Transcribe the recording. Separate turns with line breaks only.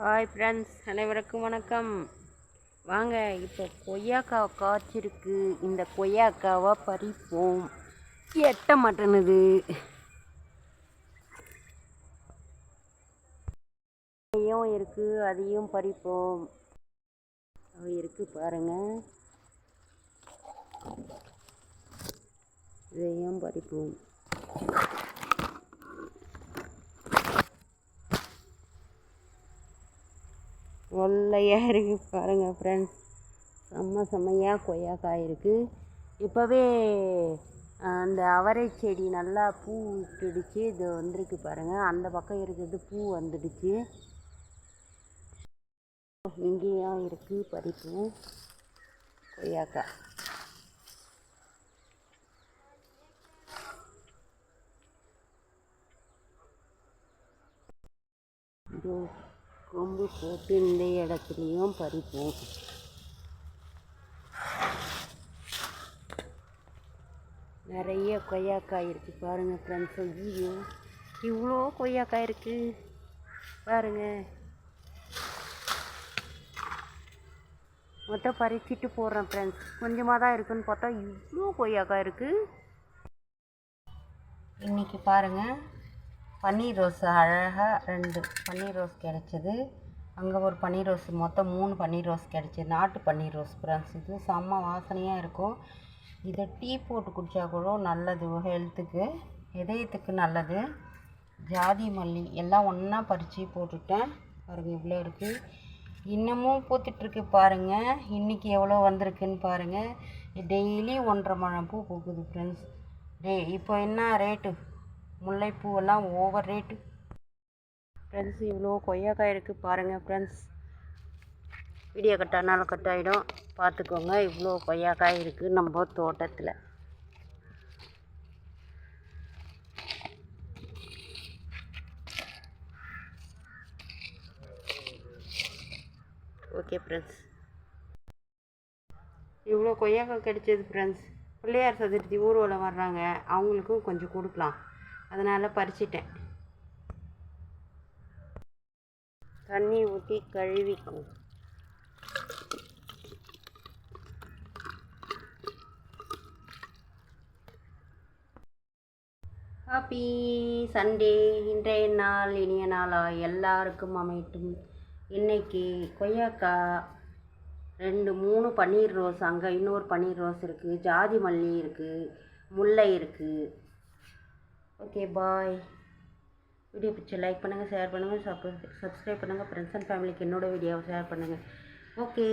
Hi friends அனைவருக்கும் வணக்கம். வாங்க இப்போ கொய்யாக்கா காய்ச்சிருக்கு. இந்த கொய்யாக்காவை பறிப்போம். எட்ட மாட்டேனுது அதையும் இருக்குது அதையும் பறிப்போம். இருக்குது பாருங்கள் இதையும் பறிப்போம். கொள்ளையாக இருக்குது பாருங்கள் ஃப்ரெண்ட்ஸ் செம்ம செம்மையாக கொய்யாக்காய் இருக்குது இப்போவே அந்த அவரை செடி நல்லா பூ விட்டுடுச்சு. இது வந்திருக்கு பாருங்கள் அந்த பக்கம் இருக்கிறது பூ வந்துடுச்சு. இங்கேயும் இருக்குது பறிப்பு. கொய்யாக்காய். இதோ கொம்பு போட்டு இந்த இடத்துலையும் பறிப்போம். நிறைய கொய்யாக்காய் இருக்குது பாருங்கள் ஃப்ரெண்ட்ஸ் ஐயோ இவ்வளோ கொய்யாக்காய் இருக்குது பாருங்கள் மொத்தம் பறிச்சிட்டு போடுறேன் ஃப்ரெண்ட்ஸ் கொஞ்சமாக தான் இருக்குன்னு பார்த்தா இவ்வளோ கொய்யாக்காய் இருக்குது இன்றைக்கி பாருங்கள் பன்னீர் ரோஸ் அழகாக ரெண்டு பன்னீர் ரோஸ் கிடச்சிது. அங்கே ஒரு பன்னீர் ரோஸ் மொத்தம் மூணு பன்னீர் ரோஸ் கிடச்சிது. நாட்டு பன்னீர் ரோஸ் ஃப்ரெண்ட்ஸ் இது செம்ம வாசனையாக இருக்கும். இதை டீ போட்டு குடித்தா கூட நல்லது ஹெல்த்துக்கு இதயத்துக்கு நல்லது. ஜாதி மல்லி எல்லாம் ஒன்றா பறித்து போட்டுட்டேன். பாருங்கள் இவ்வளோ இருக்குது இன்னமும் பூத்துட்ருக்கு பாருங்கள் இன்றைக்கி எவ்வளோ வந்திருக்குன்னு பாருங்கள் டெய்லி ஒன்றரை மழை பூ பூக்குது ஃப்ரெண்ட்ஸ். டே இப்போ என்ன ரேட்டு? முல்லைப்பூவெல்லாம் ஓவர் ரேட்டு ஃப்ரெண்ட்ஸ் இவ்வளோ கொய்யாக்காய் இருக்குது பாருங்கள் ஃப்ரெண்ட்ஸ் வீடியோ கட்டானாலும் கட் ஆகிடும் பார்த்துக்கோங்க இவ்வளோ கொய்யாக்காய் இருக்குது நம்ம தோட்டத்தில். ஓகே ஃப்ரெண்ட்ஸ் இவ்வளோ கொய்யாக்காய் கிடைச்சது ஃப்ரெண்ட்ஸ் பிள்ளையார் சதுர்த்தி ஊர்வலம் வர்றாங்க. அவங்களுக்கும் கொஞ்சம் கொடுக்கலாம். அதனால் பறிச்சிட்டேன். தண்ணி ஊற்றி கழுவிக்கும் ஹாப்பி சண்டே. இன்றைய நாள் இனிய நாளாக எல்லாருக்கும் அமையட்டும். இன்னைக்கு கொய்யாக்காய் ரெண்டு மூணு பன்னீர் ரோஸ் அங்கே இன்னொரு பன்னீர் ரோஸ் இருக்குது ஜாதி மல்லி இருக்குது முல்லை இருக்குது ஓகே பாய் வீடியோ பிடிச்ச லைக் பண்ணுங்கள் ஷேர் பண்ணுங்கள் சப் சப்ஸ்கிரைப் பண்ணுங்கள் ஃப்ரெண்ட்ஸ் அண்ட் ஃபேமிலிக்கு என்னோடய வீடியோவை ஷேர் பண்ணுங்கள் ஓகே